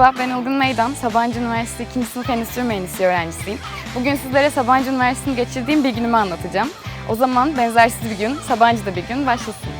Merhaba, ben Ilgın Meydan. Sabancı Üniversitesi 2. sınıf Endüstri Mühendisliği öğrencisiyim. Bugün sizlere Sabancı Üniversitesi'nin geçirdiğim bir günümü anlatacağım. O zaman benzersiz bir gün, Sabancı'da bir gün başlasın.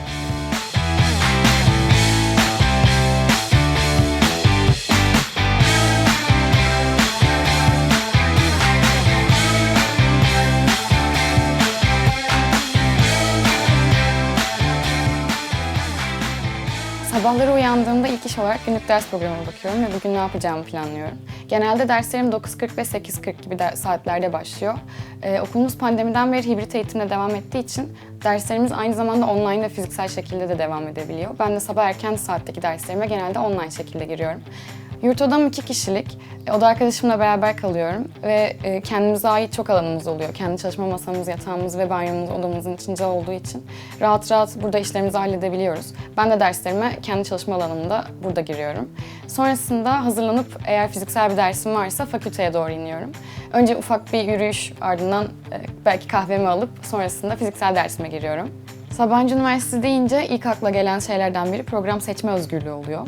Sabahları uyandığımda ilk iş olarak günlük ders programına bakıyorum ve bugün ne yapacağımı planlıyorum. Genelde derslerim 9.40 ve 8.40 gibi de saatlerde başlıyor. Ee, okulumuz pandemiden beri hibrit eğitimle devam ettiği için derslerimiz aynı zamanda online ve fiziksel şekilde de devam edebiliyor. Ben de sabah erken saatteki derslerime genelde online şekilde giriyorum. Yurt odam iki kişilik. E, Oda arkadaşımla beraber kalıyorum ve e, kendimize ait çok alanımız oluyor. Kendi çalışma masamız, yatağımız ve banyomuz odamızın içinde olduğu için rahat rahat burada işlerimizi halledebiliyoruz. Ben de derslerime kendi çalışma alanımda burada giriyorum. Sonrasında hazırlanıp eğer fiziksel bir dersim varsa fakülteye doğru iniyorum. Önce ufak bir yürüyüş ardından e, belki kahvemi alıp sonrasında fiziksel dersime giriyorum. Sabancı Üniversitesi deyince ilk akla gelen şeylerden biri program seçme özgürlüğü oluyor.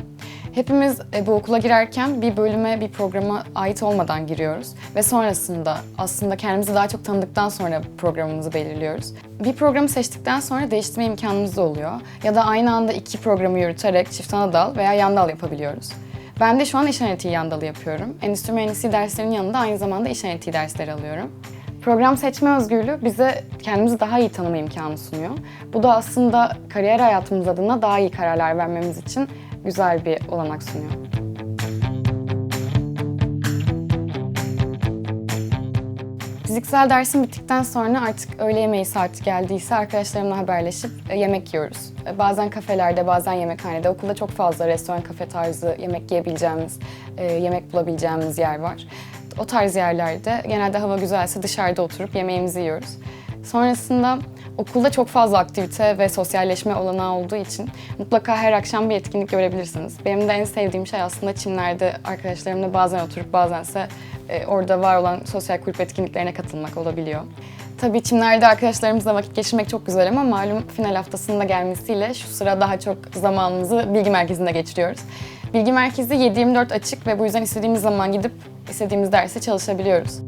Hepimiz e, bu okula girerken bir bölüme, bir programa ait olmadan giriyoruz. Ve sonrasında aslında kendimizi daha çok tanıdıktan sonra programımızı belirliyoruz. Bir programı seçtikten sonra değiştirme imkanımız da oluyor. Ya da aynı anda iki programı yürüterek çift ana dal veya yan dal yapabiliyoruz. Ben de şu an iş analitiği yan dalı yapıyorum. Endüstri mühendisliği derslerinin yanında aynı zamanda iş analitiği dersleri alıyorum. Program seçme özgürlüğü bize kendimizi daha iyi tanıma imkanı sunuyor. Bu da aslında kariyer hayatımız adına daha iyi kararlar vermemiz için güzel bir olanak sunuyor. Fiziksel dersim bittikten sonra artık öğle yemeği saati geldiyse arkadaşlarımla haberleşip e, yemek yiyoruz. E, Bazen kafelerde, bazen yemekhanede. Okulda çok fazla restoran, kafe tarzı yemek yiyebileceğimiz, e, yemek bulabileceğimiz yer var. O tarz yerlerde genelde hava güzelse dışarıda oturup yemeğimizi yiyoruz. Sonrasında okulda çok fazla aktivite ve sosyalleşme olanağı olduğu için mutlaka her akşam bir etkinlik görebilirsiniz. Benim de en sevdiğim şey aslında çimlerde arkadaşlarımla bazen oturup bazense e, orada var olan sosyal kulüp etkinliklerine katılmak olabiliyor. Tabii çimlerde arkadaşlarımızla vakit geçirmek çok güzel ama malum final haftasının da gelmesiyle şu sıra daha çok zamanımızı bilgi merkezinde geçiriyoruz. Bilgi merkezi 7-24 açık ve bu yüzden istediğimiz zaman gidip istediğimiz derse çalışabiliyoruz.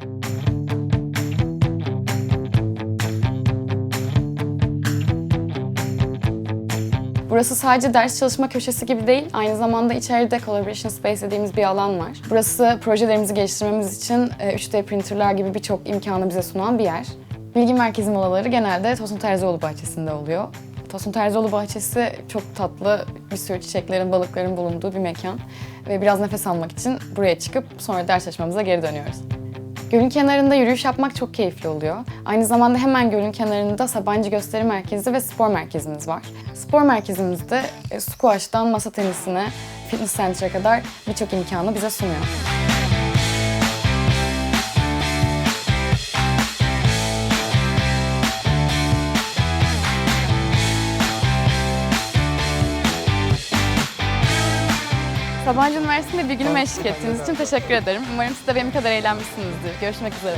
Burası sadece ders çalışma köşesi gibi değil, aynı zamanda içeride Collaboration Space dediğimiz bir alan var. Burası projelerimizi geliştirmemiz için e, 3D printerlar gibi birçok imkanı bize sunan bir yer. Bilgi merkezi molaları genelde Tosun Terzioğlu bahçesinde oluyor. Tosun Terzioğlu bahçesi çok tatlı, bir sürü çiçeklerin, balıkların bulunduğu bir mekan. Ve biraz nefes almak için buraya çıkıp sonra ders çalışmamıza geri dönüyoruz. Gölün kenarında yürüyüş yapmak çok keyifli oluyor. Aynı zamanda hemen gölün kenarında Sabancı Gösteri Merkezi ve spor merkezimiz var. Spor merkezimizde e, squash'tan masa tenisine, fitness center'a kadar birçok imkanı bize sunuyor. Sabancı Üniversitesi'nde bir günüme eşlik ettiğiniz için teşekkür ederim. Umarım siz de benim kadar eğlenmişsinizdir. Görüşmek üzere.